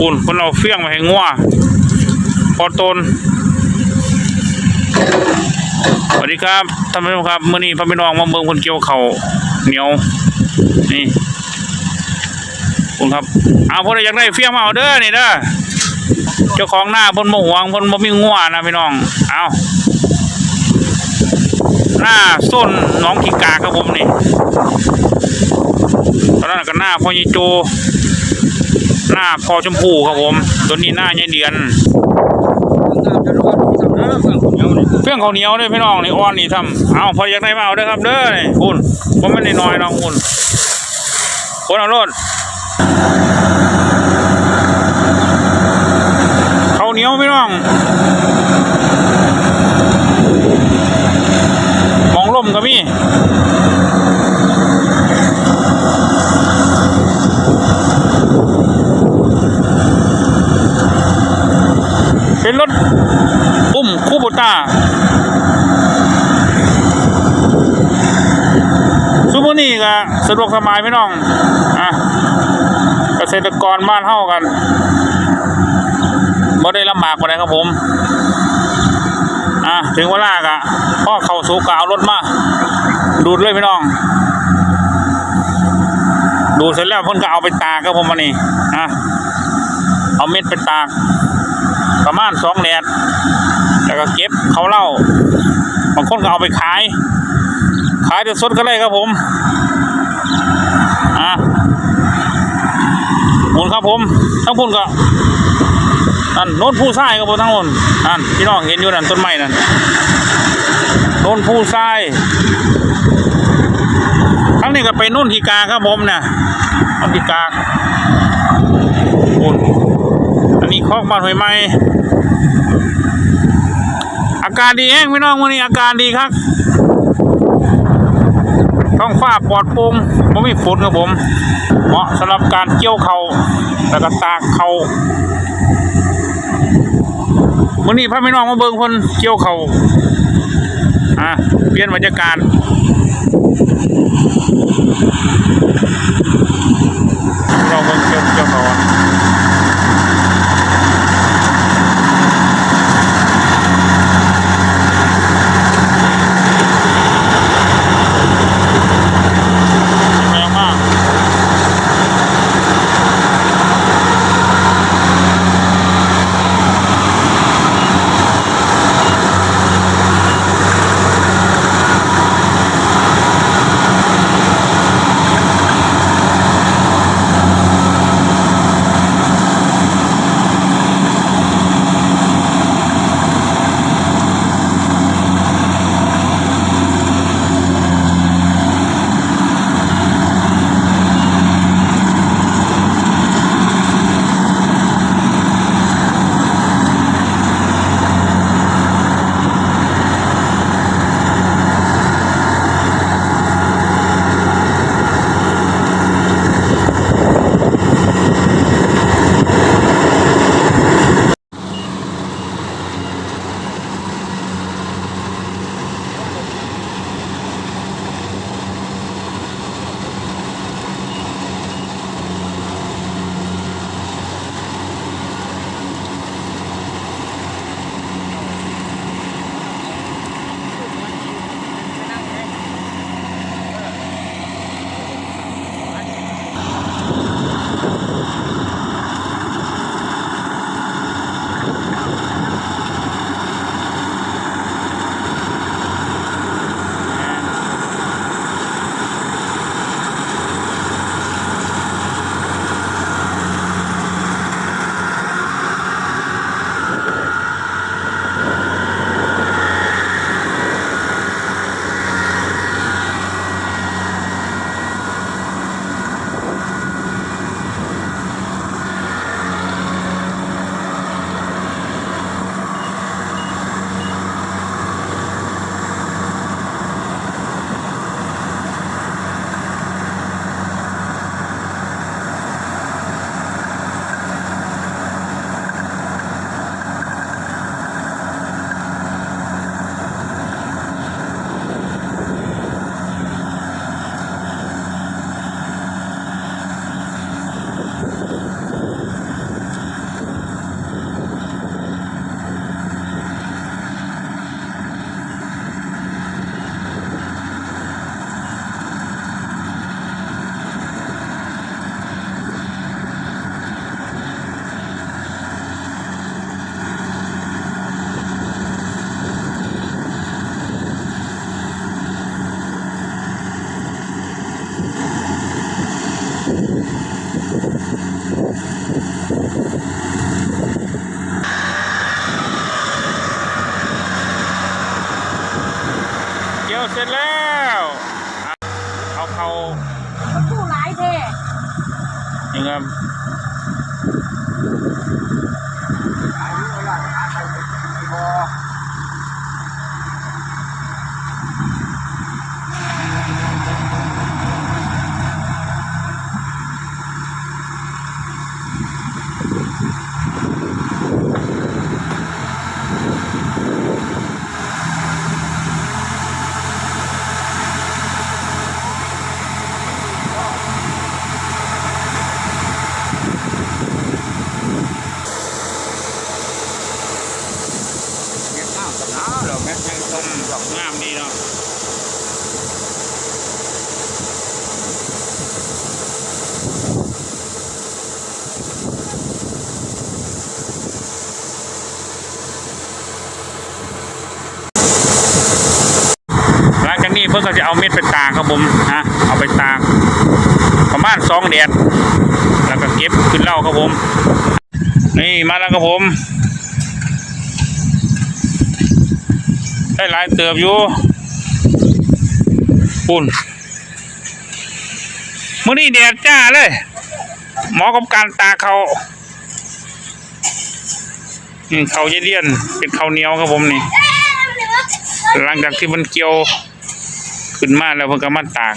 อุ่นคนเราเฟี้ยงมาให้งัวพอตนสวัสดีครับท่านผู้ชมครับมื่อนี้พ่อพี่น้องมาเมืองคนเกี่ยวเขาเหนียวนี่คุณครับเอาพวกเราอยากได้เฟี้ยงมาเอาเด้อนี่เด้อเจ้าของหน้าเพนโมหวงเพนบ่มีงัวนะพี่น้องเอาหน้าส้นน้องขีกาครับผมนี่ตอนนั้นก็หน้าพ่อยีโจ หน้าพอชมพูครับผม ตัวนี้หน้าใหญ่เดือนเพื่องเขาวเหนียวเลยพี่น้องนี่อ้อนนี่ทำเอาพออยากได้มาเอาเด้อครับเด้อนี่คุณผมไม่ได้น้อยน้องคุณคนเอารถเขาวเหนียวพี่น้องมองล่มก็มี เป็นรถอุ้มคูโบต้าซูเปอร์นี่ก็ สะดวกสบายพี่น้องอะเกษตรกรบ้านเฮากันบ่ได้ลำบากกว่าไหนครับผมอะถึงเวลากะพ่อเข้าสู่กเอารถมา ดูดเลยพี่น้อง ดูเสร็จแล้วเพิ่นก็เอาไปตากครับผมมานี่อะเอาเม็ดไปตาก ประมาณสองแดดแล้วก็เก็บเขาเล่าบางคนก็เอาไปขาย ขายสดก็ได้ครับผม อะหมุนครับผมทั้งพุ่นก็นั่นโน้นผู้ทรายครับผมทั้งหมดนั่นพี่น้องเห็นอยู่นั่นต้นไม้นั่นโน้นผู้ทรายทั้งนี้ก็ไปโน่นทีกาครับผมนะโน่นทีกาพุ่นอันนี้คอกบ้านหอยไม้อาการดีแห้งพี่น้องวันนี้อาการดีครับ ท้องฟ้าปลอดโปร่งไม่มีฝนครับผม เหมาะสำหรับการเกี่ยวเขาแล้วก็ตากเขาวันนี้พาพี่น้องมาเบิ่งคนเกี่ยวเขาอะเปลี่ยนบรรยากาศ เกี่ยวเสร็จแล้ว เอาเขาตู้หลายเท่ยังไง นี้เพิ่นก็จะเอาเม็ดไปตากครับผมนะเอาไปตากประมาณสองแดดแล้วก็เก็บขึ้นเหล้าครับผม นี่มาแล้วครับผมได้หลายเติบอยู่ปุ่นมื้อนี้แดดจ้าเลย หมาะกับการตาเขาเขาเย็นเลียนเป็นเขาเหนียวครับผมนี่หลังจากที่มันเกี่ยว ขึ้นมาแล้วเพิ่นก็มาตาก